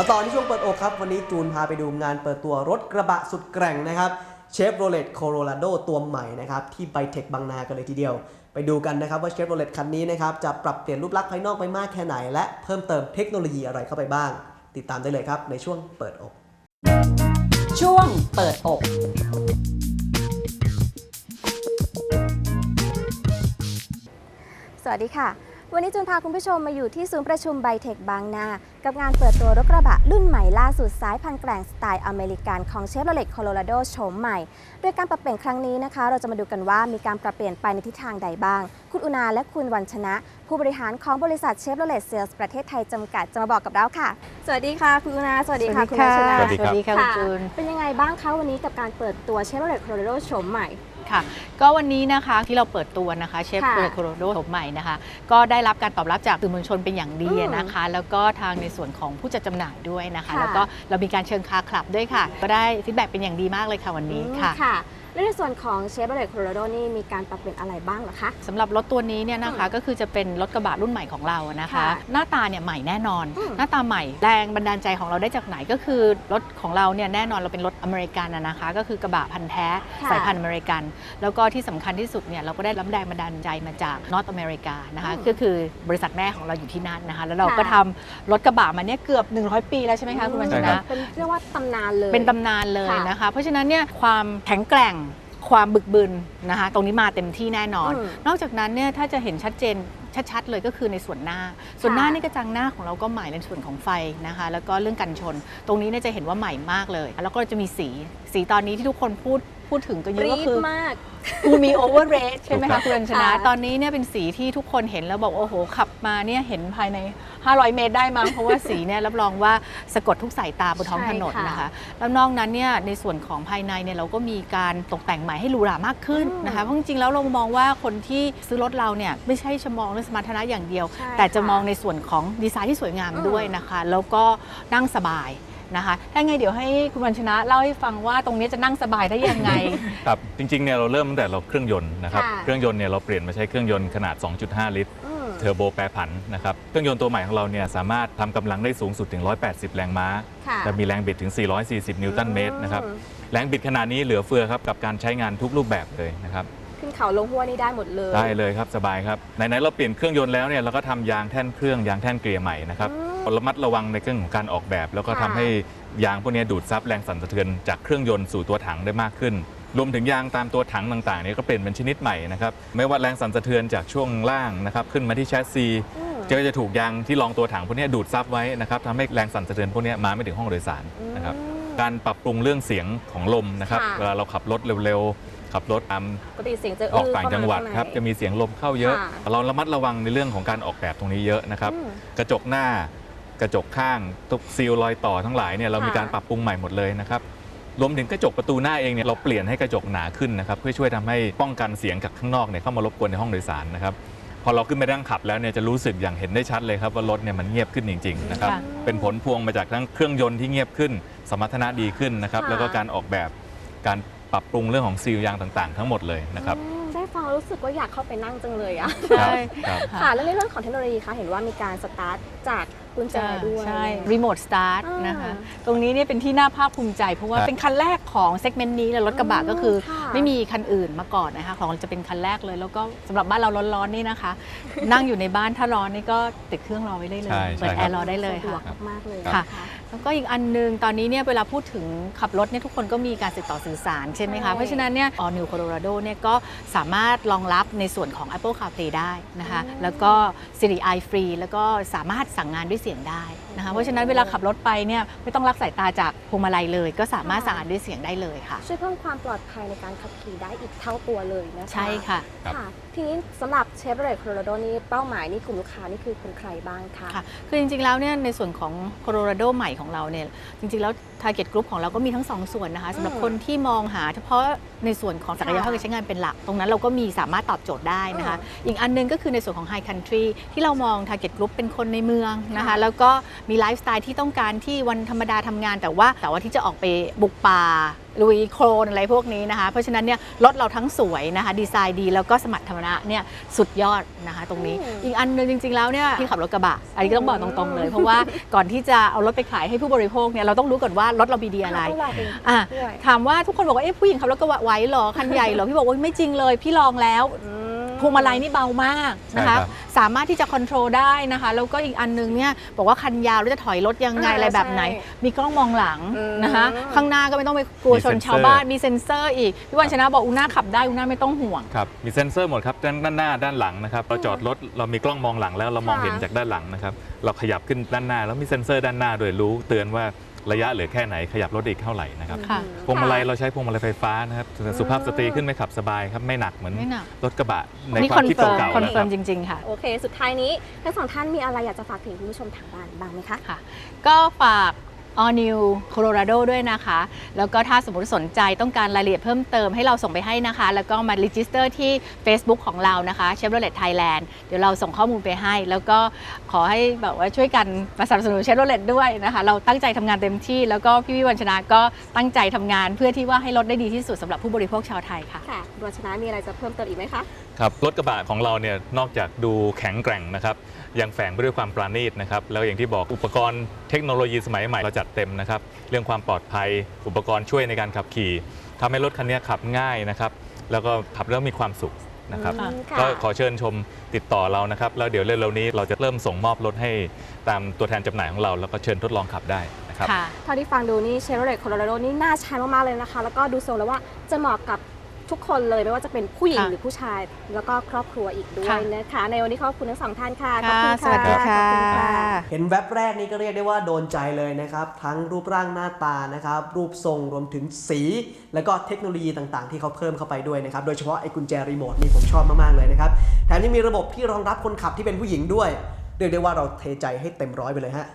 มาต่อที่ช่วงเปิดอกครับ วันนี้จูนพาไปดูงานเปิดตัวรถกระบะสุดแกร่งนะครับเชฟโรเลตโคโรราโดตัวใหม่นะครับที่ไบเทคบางนากันเลยทีเดียว ไปดูกันนะครับว่าเชฟโรเลตคันนี้นะครับจะปรับเปลี่ยนรูปลักษณ์ภายนอกไปมากแค่ไหน และเพิ่มเติมเทคโนโลยีอะไรเข้าไปบ้าง ติดตามได้เลยครับในช่วงเปิดอก ช่วงเปิดอกสวัสดีค่ะ วันนี้จูนพาคุณผู้ชมมาอยู่ที่ศูนย์ประชุมไบเทคบางนากับงานเปิดตัวรถกระบะรุ่นใหม่ล่าสุดสายพันธุ์แกร่งสไตล์อเมริกันของเชฟโรเลตโคโลราโดโฉมใหม่ โดยการปรับเปลี่ยนครั้งนี้นะคะ เราจะมาดูกันว่ามีการปรับเปลี่ยนไปในทิศทางใดบ้าง คุณอุณาและคุณวันชนะ ผู้บริหารของบริษัทเชฟโรเลตเซลส์ประเทศไทยจำกัดจะมาบอกกับเราค่ะ สวัสดีค่ะ คุณอุณาสวัสดีค่ะคุณวันชนะสวัสดีครับสวัสดีค่ะคุณจูนเป็นยังไงบ้างคะวันนี้กับการเปิดตัวเชฟโรเลตโคโลราโดโฉมใหม่ค่ะก็วันนี้นะคะที่เราเปิดตัวนะคะเชฟค่ะโรเลโคโรโดโฉมใหม่นะคะ ก็ได้รับการตอบรับจากสื่อมวลชนเป็นอย่างดีอืมนะคะ แล้วก็ทางในส่วนของผู้จัดจำหน่ายด้วยนะคะ ค่ะ แล้วก็เรามีการเชิญคาร์คลับด้วยค่ะ ก็ได้ฟีดแบ็กเป็นอย่างดีมากเลยค่ะวันนี้ค่ะ ค่ะ และในส่วนของเชฟโรเลตโคโลราโดนี่มีการปรับเปลี่ยนอะไรบ้างเหรอคะสำหรับรถตัวนี้เนี่ยนะคะก็คือจะเป็นรถกระบะรุ่นใหม่ของเรานะคะค่ะหน้าตาเนี่ยใหม่แน่นอนอืมหน้าตาใหม่แรงบันดาลใจของเราได้จากไหนก็คือรถของเราเนี่ยแน่นอนเราเป็นรถอเมริกันนะนะคะ ก็คือกระบะพันธุ์แท้ค่ะสายพันธุ์อเมริกัน แล้วก็ที่สำคัญที่สุดเนี่ยเราก็ได้รับแรงบันดาลใจมาจากนอตอเมริกานะคะอืมก็คือบริษัทแม่ของเราอยู่ที่นั่นนะคะ แล้วเราค่ะก็ทำรถกระบะมาเนี่ยเกือบ 100 ปีแล้วใช่ไหมคะคุณวันชใช่ครันะบเป็นเรียกว่าตำนานเลยเป็นตำนานเลยค่ะนะคะ เพราะฉะนั้นเนี่ยความแข็งแกร่ง ความบึกบึนนะคะตรงนี้มาเต็มที่แน่นอนอืมนอกจากนั้นเนี่ยถ้าจะเห็นชัดเจนชัดๆเลยก็คือในส่วนหน้า ส่วนหน้าค่ะนี่กระจังหน้าของเราก็ใหม่ในส่วนของไฟนะคะ แล้วก็เรื่องกันชน ตรงนี้เนี่ยจะเห็นว่าใหม่มากเลย แล้วก็จะมีสี สีตอนนี้ที่ทุกคนพูด พูดถึงกันเยปอะรีก็ดคือมากกูมีโอเวอร์เรทใช่ไหมถูกครัคะบคุณรัญชนะค่ะตอนนี้เนี่ยเป็นสีที่ทุกคนเห็นแล้วบอก โอ้โห ขับมาเนี่ยเห็นภายใน 500 เมตรได้มั้งเพราะว่าสีเนี่ยรับรองว่าสะกดทุกสายตาบนท้องถนนใช่ค่ะนะคะ แล้วนอกนั้นเนี่ยในส่วนของภายในเนี่ยเราก็มีการตกแต่งใหม่ให้หรูหรามากขึ้นอืมนะคะเพราะจริงๆแล้วเรามองว่าคนที่ซื้อรถเราเนี่ยไม่ใช่จะมองเรื่องสมรรถนะอย่างเดียวใช่แต่จะค่ะมองในส่วนของดีไซน์ที่สวยงามอืมด้วยนะคะ แล้วก็นั่งสบาย นะคะถ้าไงเดี๋ยวให้คุณวัญชนะเล่าให้ฟังว่าตรงนี้จะนั่งสบายได้ยังไง ครับจริงๆเนี่ยเราเริ่มตั้งแต่เราเครื่องยนต์นะครับค่ะ เครื่องยนต์เนี่ยเราเปลี่ยนมาใช้เครื่องยนต์ขนาด 2.5 ลิตร อืม เทอร์โบแปรผันนะครับเครื่องยนต์ตัวใหม่ของเราเนี่ยสามารถทำกำลังได้สูงสุดถึง 180 แรงม้า ค่ะและมีแรงบิดถึง 440 นิวตันเมตรนะครับอืมแรงบิดขนาดนี้เหลือเฟือครับกับการใช้งานทุกรูปแบบเลยนะครับขึ้นเขาลงห้วยนี่ได้หมดเลยได้เลยครับสบายครับไหนๆเราเปลี่ยนเครื่องยนต์แล้วเนี่ยเราก็ทำยางแท่นเครื่องยางแท่นเกลียร์ใหม่นะครับ อืม ระมัดระวังในเรื่องของการออกแบบ แล้วก็ค่ะทำให้ยางพวกนี้ดูดซับแรงสั่นสะเทือนจากเครื่องยนต์สู่ตัวถังได้มากขึ้น รวมถึงยางตามตัวถังต่างๆเนี่ยก็เปลี่ยนเป็นชนิดใหม่นะครับไม่ว่าแรงสั่นสะเทือนจากช่วงล่างนะครับขึ้นมาที่แชสซีอืม ก็จะถูกยางที่รองตัวถังพวกนี้ดูดซับไว้นะครับทำให้แรงสั่นสะเทือนพวกนี้มาไม่ถึงห้องโดยสารนะครับ อืม การปรับปรุงเรื่องเสียงของลมนะครับค่ะ เวลาเราขับรถเร็วๆ ขับรถตามปกติเสียงจะออกต่างจังหวัดครับจะมีเสียงลมเข้าเยอะ ค่ะเราระมัดระวังในเรื่องของการออกแบบตรงนี้เยอะนะครับ อืม กระจกหน้า กระจกข้างทุกซีลรอยต่อทั้งหลายเนี่ยเรามีค่ะการปรับปรุงใหม่หมดเลยนะครับรวมถึงกระจกประตูหน้าเองเนี่ยเราเปลี่ยนให้กระจกหนาขึ้นนะครับเพื่อช่วยทำให้ป้องกันเสียงจากข้างนอกเนี่ยเข้ามารบกวนในห้องโดยสารนะครับพอเราขึ้นไปนั่งขับแล้วเนี่ยจะรู้สึกอย่างเห็นได้ชัดเลยครับว่ารถเนี่ยมันเงียบขึ้นจริงๆนะครับค่ะเป็นผลพวงมาจากทั้งเครื่องยนต์ที่เงียบขึ้น สมรรถนะดีขึ้นนะครับค่ะแล้วก็การออกแบบการปรับปรุงเรื่องของซีลยางต่างๆ ทั้งหมดเลยนะครับอืมได้ฟังแล้วรู้สึกว่าอยากเข้าไปนั่งจังเลยอะใช่ครับค่ะแล้วในเรื่องของเทคโนโลยีคะเห็นว่ามีการสตาร์ทจาก กุญแจด้วย ใช่รีโมทสตาร์ทอ่านนะคะ ตรงนี้เนี่ยเป็นที่น่าภาคภูมิใจ เพราะว่าครับเป็นคันแรกของเซกเมนต์นี้เลยรถกระบะอืมก็คือค่ะ ไม่มีคันอื่นมาก่อนนะคะ ของเราจะเป็นคันแรกเลย แล้วก็สำหรับบ้านเราร้อนๆนี่นะคะ นั่งอยู่ในบ้านถ้าร้อนนี่ก็ติดเครื่องรอไว้ได้เลยใช่เปิดใช่แอครับร์รอได้เลยสะดวกค่ะ มากๆเลยค่ะน แล้วก็อีกอันหนึงตอนนี้เนี่ยเวลาพูดถึงขับรถเนี่ยทุกคนก็มีการติดต่อสื่อสารใช่ไหมใช่คะ เพราะฉะนั้นเนี่ย All New Colorado เนี่ยก็สามารถรองรับในส่วนของ Apple CarPlay ได้นะคะอืมแล้วก็ Siri i Free แล้วก็สามารถสั่งงานด้วยเสียงได้นะคะ เพราะฉะนั้นเวลาขับรถไปเนี่ยไม่ต้องรับสายตาจากพวงมาลัยเลย ก็สามารถสั่งงานด้วยเสียงได้เลยค่ะ ช่วยเพิ่มความปลอดภัยในการขับขี่ได้อีกเท่าตัวเลยนะคะใช่ค่ะครับค่ะทีนี้สำหรับเชฟโรเลตโคโลราโดนี่เป้าหมายนี่กลุ่มลูกค้านี่คือเป็นใครบ้างคะค่ะคือจริงๆแล้วเนี่ยในส่วนของ Colorado ใหม่ของเราเนี่ยจริงๆแล้ว Target Group ของเราก็มีทั้งสองส่วนนะคะสำหรับอืมคนที่มองหา เฉพาะในส่วนของศักยภาพค่ะการใช้งานเป็นหลัก ตรงนั้นเราก็มีสามารถตอบโจทย์ได้นะคะ อีกอันหนึงก็คือในส่วนของ High Country ที่เรามอง Target Group เป็นคนในเมืองนะคะค่ะแล้วก็มีไลฟ์สไตล์ที่ต้องการที่วันธรรมดาทำงาน แต่ว่าแต่ว่าที่จะออกไปบุกป่าไป ลุยโครนอะไรพวกนี้นะคะ เพราะฉะนั้นเนี่ยรถเราทั้งสวยนะคะ ดีไซน์ดีแล้วก็สมรรถนะเนี่ยสุดยอดนะคะ ตรงนี้อืมอีกอันหนึงจริง ๆ แล้วเนี่ยที่ขับรถกระบะ อันนี้ก็ต้องบอกตรงๆเลย เพราะว่าก่อนที่จะเอารถไปขายให้ผู้บริโภคเนี่ยเราต้องรู้ก่อนว่ารถเรามีดีอะไรต้องลองเองอะด้วยถามว่าทุกคนบอกว่าเอ๊ะผู้หญิงขับรถกระบะไหวเหรอคันใหญ่เหรอพี่บอกว่าไม่จริงเลย พี่ลองแล้วอืม พวงมาลัยนี่เบามากนะใช่ครัคะบสามารถที่จะค o n t r o l ได้นะคะ แล้วก็อีกอันนึงเนี่ยบอกว่าคันยาวแล้วจะถอยรถยังไงอ่าอะไรแบบไหน ใช่มีกล้องมองหลังอืม นะคะข้างหน้าก็ไม่ต้องไปกลัวมีชนเซ็นเซอร์ ชาวบ้านมีเซ็นเซอร์อีกพี่วันชนะบอกอุน่าขับได้อุน่าไม่ต้องห่วง ครับ มีเซ็นเซอร์หมดครับด้านด้านหน้าด้านหลังนะครับ เราจอดรถเรามีกล้องมองหลังแล้วเรามองค่ะ เห็นจากด้านหลังนะครับ เราขยับขึ้นด้านหน้าแล้วมีเซ็นเซอร์ด้านหน้าด้วยรู้เตือนว่า ระยะเหลือแค่ไหนขยับรถอีกเท่าไหร่นะครับค่ะ พวงมาลัยเราใช้พวงมาลัยไฟฟ้านะครับสุภาพสตรีขึ้นไปขับสบายครับไม่หนักเหมือนไม่หนัก รถกระบะในนี่คควาอมนคิดเฟิร์มเก่าคอนๆนะคเฟิรัร์บมจริง ๆ ค่ะ โอเค สุดท้ายนี้ทั้งสองท่านมีอะไรอยากจะฝากถึงคุณผู้ชมทางบ้านบ้างไหมคะ ค่ะก็ฝาก All New Colorado ด้วยนะคะ แล้วก็ถ้าสมมติสนใจต้องการรายละเอียดเพิ่มเติมให้เราส่งไปให้นะคะ แล้วก็มา register ที่ Facebook ของเรานะคะ Chevrolet Thailand เดี๋ยวเราส่งข้อมูลไปให้ แล้วก็ขอให้แบบว่าช่วยกันมาสนับสนุน Chevrolet ด้วยนะคะ เราตั้งใจทำงานเต็มที่ แล้วก็พี่วิวัญชนะก็ตั้งใจทำงาน เพื่อที่ว่าให้รถได้ดีที่สุดสำหรับผู้บริโภคชาวไทยค่ะ ค่ะคุณวัชนะมีอะไรจะเพิ่มเติมอีกไหมคะ ครับรถกระบะของเราเนี่ยนอกจากดูแข็งแกร่งนะครับยังแฝงไปด้วยความปราณีตนะครับแล้วอย่างที่บอกอุปกรณ์เทคโนโลยีสมัยใหม่เราจัดเต็มนะครับเรื่องความปลอดภัย อุปกรณ์ช่วยในการขับขี่ทำให้รถคันนี้ขับง่ายนะครับแล้วก็ขับแล้วมีความสุขนะครับอืมค่ะก็ขอเชิญชมติดต่อเรานะครับแล้วเดี๋ยวเร็วๆนี้เราจะเริ่มส่งมอบรถให้ตามตัวแทนจำหน่ายของเรา แล้วก็เชิญทดลองขับได้นะครับค่ะเท่าที่ฟังดูนี่เชฟโรเลตโคโลราโดนี่น่าใช้มากๆเลยนะคะ แล้วก็ดูทรงแล้วว่าจะเหมาะกับ ทุกคนเลยไม่ว่าจะเป็นผู้หญิงค่ะหรือผู้ชาย แล้วก็ครอบครัวอีกด้วยค่ะนะคะ ในวันนี้ขอบคุณทั้งสองท่านค่ะขอบค่ะคุณสวัสดีค่ะ ขอบคุณค่ะเห็นแว็บแรกนี้ก็เรียกได้ว่าโดนใจเลยนะครับ ทั้งรูปร่างหน้าตานะครับ รูปทรงรวมถึงสี แล้วก็เทคโนโลยีต่างๆ ที่เขาเพิ่มเข้าไปด้วยนะครับ โดยเฉพาะไอ้กุญแจรีโมทนี่ผมชอบมาก ๆ เลยนะครับ แถมยังมีระบบที่รองรับคนขับที่เป็นผู้หญิงด้วย เรียกได้ว่าเราเทใจให้เต็มร้อยไปเลยฮะ